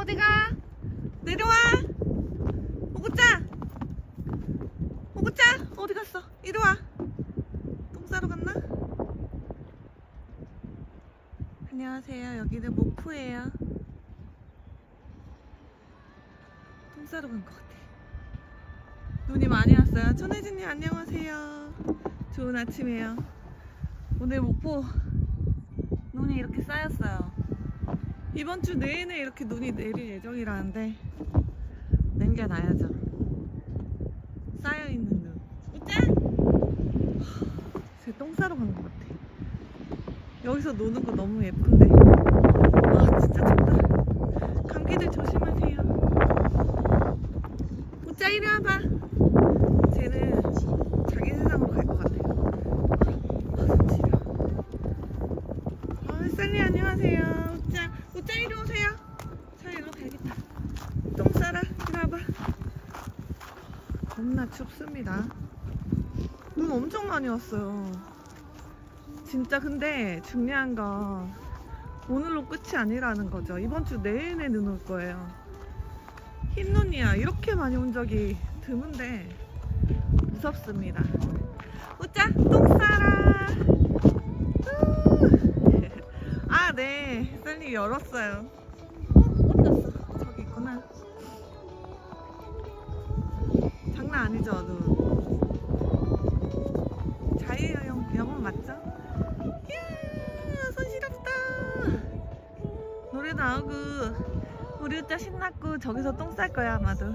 어디가? 내려와. 오구짜. 오구짜 어디 갔어? 이리 와. 똥 싸러 갔나? 안녕하세요. 여기는 목포예요. 똥 싸러 간 것 같아. 눈이 많이 왔어요. 천혜진님 안녕하세요. 좋은 아침이에요. 오늘 목포 눈이 이렇게 쌓였어요. 이번 주 내내 이렇게 눈이 내릴 예정이라는데 남겨놔야죠. 쌓여있는 눈. 우짜! 제똥 싸러 간것 같아. 여기서 노는 거 너무 예쁜데. 아 진짜 춥다. 감기들 조심하세요. 우짜 이리 와봐. 쟤는 자기 세상으로 갈 것 같아요. 아, 손 시려. 아, 쌀리 안녕하세요. 우짜, 우짜 이리 오세요. 자, 일로 가야겠다. 똥 싸라. 이리 와봐. 겁나 춥습니다. 눈 엄청 많이 왔어요. 진짜 근데 중요한 건 오늘로 끝이 아니라는 거죠. 이번 주 내내 눈 올 거예요. 흰 눈이야. 이렇게 많이 온 적이 드문데 무섭습니다. 우짜 똥 싸라. 우. 아, 네. 쌀님 열었어요. 어? 저기 있구나. 장난 아니죠, 눈. 자유 여행 영혼 맞죠? 이야, 손 시렵다. 노래 나오고, 우리 우짜 신났고, 저기서 똥 쌀 거야, 아마도.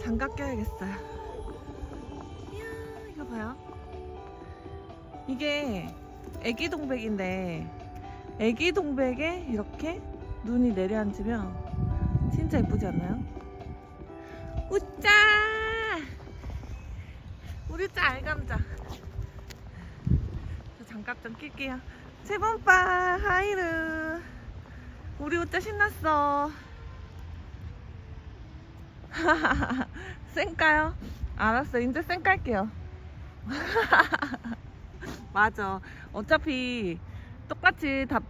장갑 껴야겠어요. 이야, 이거 봐요. 이게 애기 동백인데 애기 동백에 이렇게 눈이 내려앉으면 진짜 예쁘지 않나요? 우짜! 우리 우짜 알감자. 저 장갑 좀 낄게요. 세번빠 하이르. 우리 우짜 신났어. 쌩까요? 알았어. 이제 쌩 깔게요. 맞아. 어차피 똑같이 답,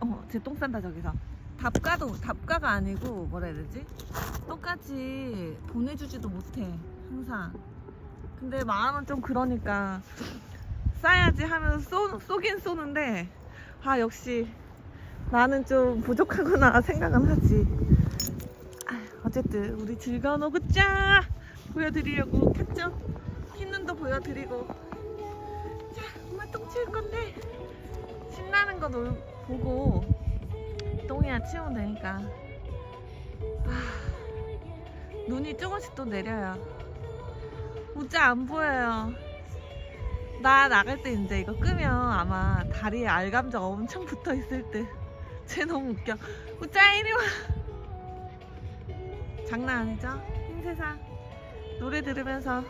어, 제 똥 싼다 저기서. 답가도, 답가가 아니고 뭐라 해야 되지? 똑같이 보내주지도 못해. 항상. 근데 마음은 좀 그러니까 싸야지 하면서 쏘, 쏘긴 쏘는데 아 역시 나는 좀 부족하구나 생각은 하지. 아, 어쨌든 우리 즐거운 오굿자 보여드리려고 켰죠? 흰눈도 보여드리고 자 엄마 똥 치울 건데 신나는 거 놀, 보고 똥이야 치우면 되니까 아, 눈이 조금씩 또 내려요 우짜 안 보여요 나 나갈 때 이제 이거 끄면 아마 다리에 알감자가 엄청 붙어 있을 듯쟤 너무 웃겨 우짜 이리 와 장난 아니죠? 흰세상 노래 들으면서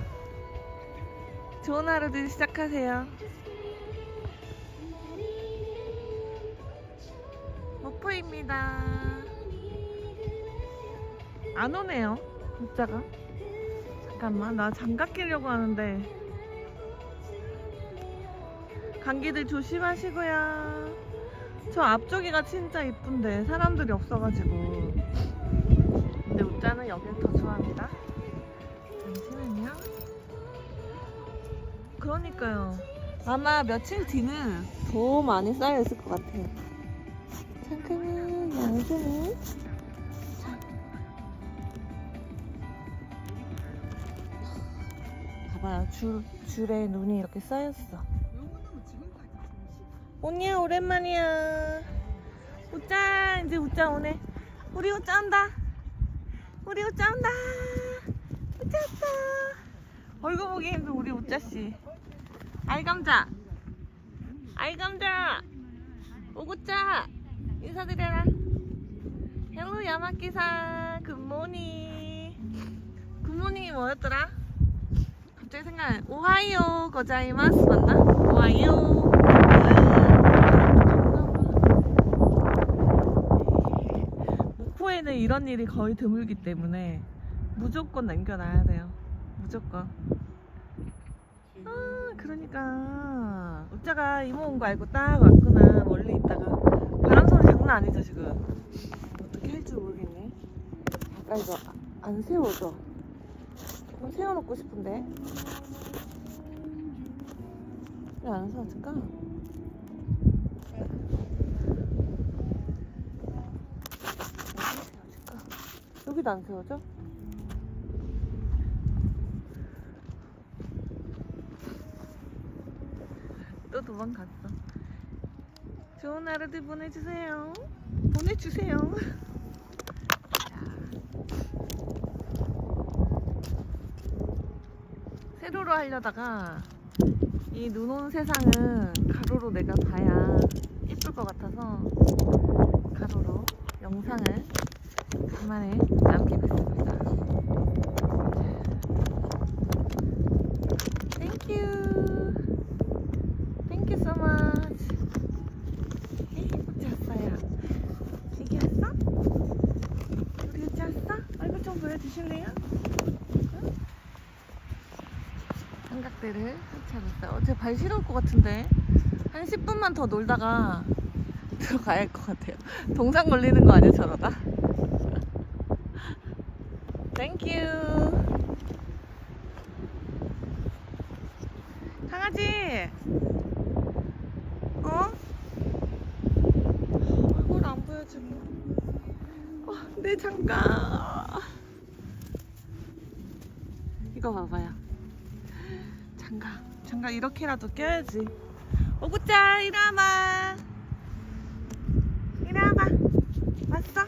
좋은 하루들 시작하세요. 목포입니다. 안 오네요, 문자가. 잠깐만, 나 장갑 끼려고 하는데. 감기들 조심하시고요. 저 앞쪽이가 진짜 이쁜데 사람들이 없어가지고. 근데 웃자는 여길 더 좋아합니다. 잠시만요. 그러니까요. 아마 며칠 뒤는 더 많이 쌓여있을 것 같아요. 잠깐만, 양손을. 봐봐요. 줄, 줄에 눈이 이렇게 쌓였어. 언니야, 오랜만이야. 우짜, 이제 우짜 오네. 우리 우짜 온다. 우리 우짜 온다. 우짜 왔다. 얼굴 보기 힘든 우리 우짜씨. 알감자. 알감자. 오구짜. 인사드려라. 헬로 야마키상. 굿모닝. 굿모닝이 뭐였더라? 갑자기 생각나. 오하이오 고자이마스 맞나? 오하이오. 목포에는 이런 일이 거의 드물기 때문에 무조건 남겨놔야 돼요. 무조건. 아, 그러니까 웃자가 이모 온 거 알고 딱 왔구나. 멀리 있다가 바람 소리 장난 아니죠 지금. 어떻게 할지 모르겠네. 나 이거 안 세워져. 좀 세워놓고 싶은데. 왜 안 세워질까? 어디 세워질까? 여기도 안 세워져? 또 도망갔어. 좋은 하루들 보내주세요. 보내주세요. 자. 세로로 하려다가 이 눈 온 세상은 가로로 내가 봐야 예쁠 것 같아서 가로로 영상을 간만에 남기고 있습니다. Thank you. Thank you so much. 네, 왔어요. 이게 왔어? 우리 우찌 왔어? 얼굴 좀 보여주실래요? 응? 삼각대를 설치하고 어제 발 시려울 것 같은데 한 10분만 더 놀다가 들어가야 할 것 같아요. 동상 걸리는 거 아니야 저러다? 땡큐 강아지. 어? 얼굴 안 보여주고. 어, 내 장갑 이거 봐봐요. 장갑 장갑 이렇게라도 껴야지. 오구짜 이리 와봐. 이리 와봐. 왔어?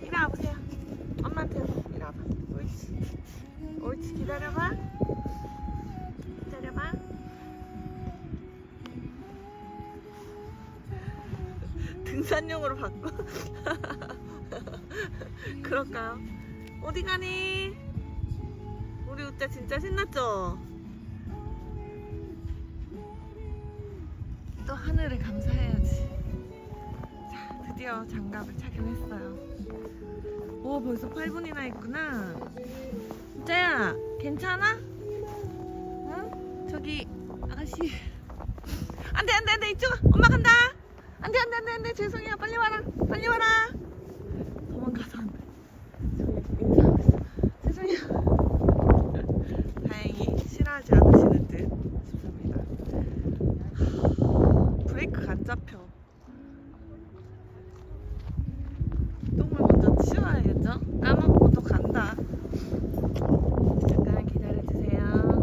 이리 와보세요. 엄마한테 와봐. 옳지. 옳지. 기다려봐. 기다려봐. 등산용으로 바꿔. 그럴까요? 어디 가니? 우리 우짜 진짜 신났죠? 또 하늘을 감사해야지. 자 드디어 장갑을 착용했어요 오 벌써 8분이나 했구나. 우짜야 괜찮아? 응? 저기 아가씨. 안돼 안돼 안돼 이쪽. 와. 엄마 간다. 안돼 안돼 안돼 안돼. 죄송해요. 빨리 와라. 빨리 와라. 도망가서 안돼 저기 인사하고 있어 죄송해요 다행히 싫어하지 않으시는 듯 싶습니다 하, 브레이크가 안 잡혀 똥을 먼저 치워야겠죠? 까먹고 또 간다 잠깐 기다려주세요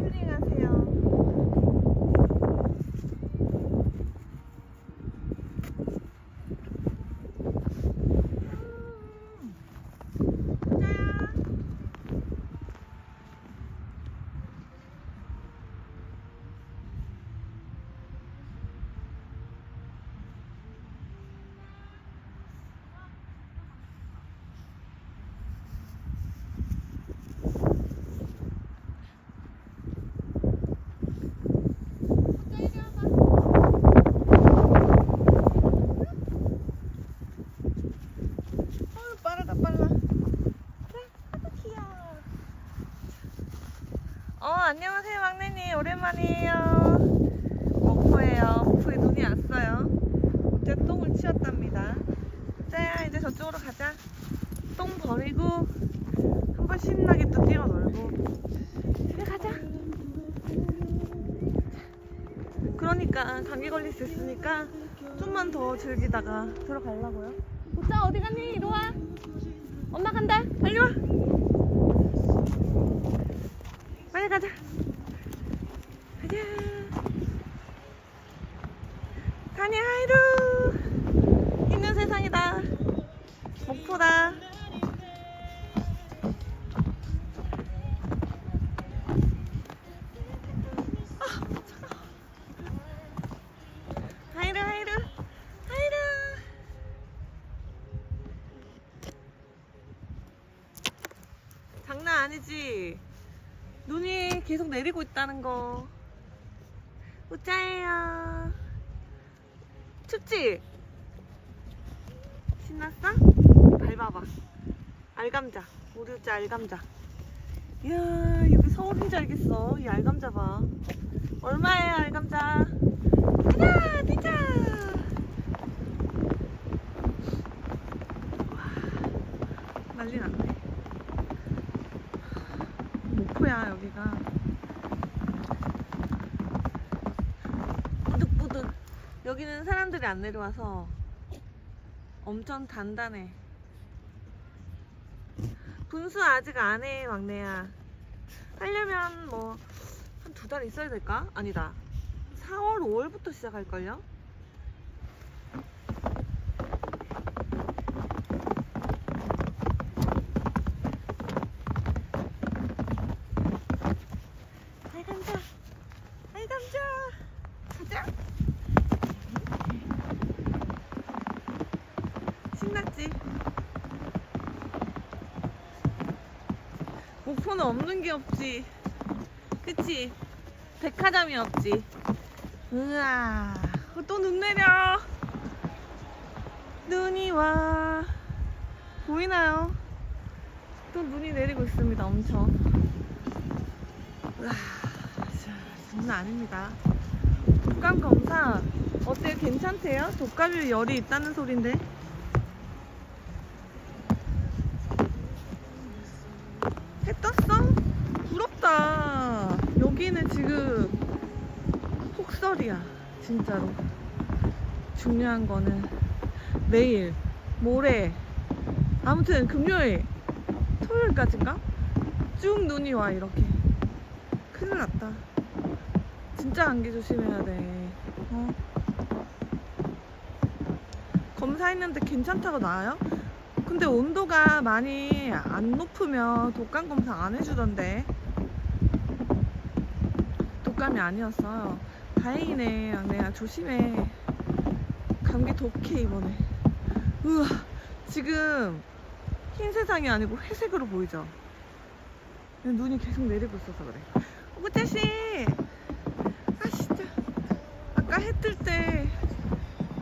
힐링하세요. 짜야. 어우 빠르다 빨라 그래 아주 귀여워 어 안녕하세요 막내님 오랜만이에요 목포예요 목포에 눈이 왔어요 어제 똥을 치웠답니다 짜야 이제 저쪽으로 가자 똥 버리고 한번 신나게 또 뛰어놀고 집에 가자 그러니까 감기 걸릴 수 있으니까 좀만 더 즐기다가 들어가려고요 오짜 어디 갔니? 이리 와. 엄마 간다. 빨리 와. 빨리 가자. 가자. 가니 하이루. 있는 세상이다. 목포다. 아. 장난 아니지? 눈이 계속 내리고 있다는 거. 우짜예요. 춥지? 신났어? 밟아봐. 알감자. 오류자 알감자. 이야, 여기 서울인 줄 알겠어. 이 알감자 봐. 얼마예요, 알감자? 가자, 뛰자! 와, 난리 났네. 목포야, 여기가. 는 사람들이 안 내려와서 엄청 단단해. 분수 아직 안 해, 막내야. 하려면 뭐, 한 두 달 있어야 될까? 아니다. 4월, 5월부터 시작할걸요? 아이, 감자. 아이, 감자. 가자. 신났지? 목포는 없는 게 없지. 그치? 백화점이 없지. 우와. 또눈 내려. 눈이 와. 보이나요? 또 눈이 내리고 있습니다. 엄청. 자, 장난 아닙니다. 독감 검사 어때요? 괜찮대요? 독감이 열이 있다는 소린데. 해 떴어? 부럽다. 여기는 지금 폭설이야. 진짜로. 중요한 거는 내일, 모레, 아무튼 금요일, 토요일까지인가? 쭉 눈이 와, 이렇게. 큰일 났다. 진짜 감기 조심해야 돼. 어? 검사했는데 괜찮다고 나와요? 근데 온도가 많이 안 높으면 독감 검사 안 해주던데. 독감이 아니었어요. 다행이네. 내가 조심해. 감기 독해 이번에. 우와, 지금 흰 세상이 아니고 회색으로 보이죠? 눈이 계속 내리고 있어서 그래. 오구태 씨, 아 진짜 아까 해 뜰 때,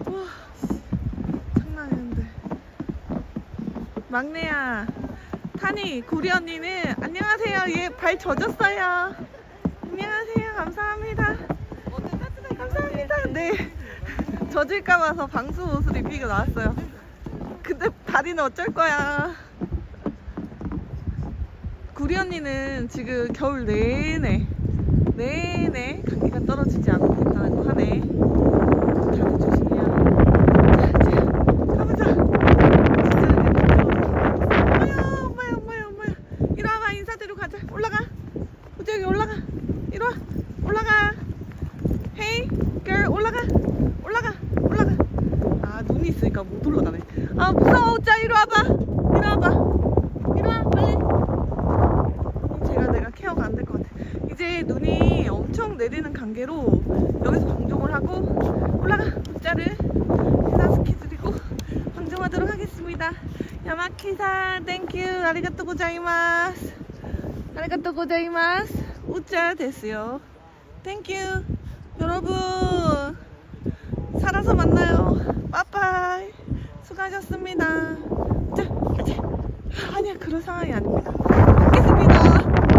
와 장난 아닌데. 막내야, 타니 구리 언니는 안녕하세요. 얘 발 젖었어요. 안녕하세요. 감사합니다. 네. 젖을까 봐서 방수 옷을 입히고 나왔어요. 근데 다리는 어쩔 거야. 구리 언니는 지금 겨울 내내 내내 감기가 떨어지지 않고 있다고 하네. 다들 조심해요. 자, 자, 가보자. 진짜 이제 엄마야, 엄마야, 엄마야, 엄마야. 이리 와봐 인사드리고 가자. 올라가. 우지 여기 올라가. 이리 와. 올라가. 헤이, girl 올라가. 올라가. 올라가. 아 눈이 있으니까 못 올라가네. 아 무서워. 자 이리 와봐. 이리 와봐. 이리 와 빨리. 제가 내가 케어가 안 될 것 같아. 이제 눈이 엄청 내리는 관계로 여기서 방종을 하고 올라가 문자를 히나스키 드리고 방종하도록 하겠습니다. 야마키사 땡큐 아리가또 고자이마스 아리가또 고자이마스 우짜 됐어요. 땡큐 여러분 살아서 만나요. 빠빠이 수고하셨습니다. 자, 가자. 아니야 그런 상황이 아닙니다. 뵙겠습니다.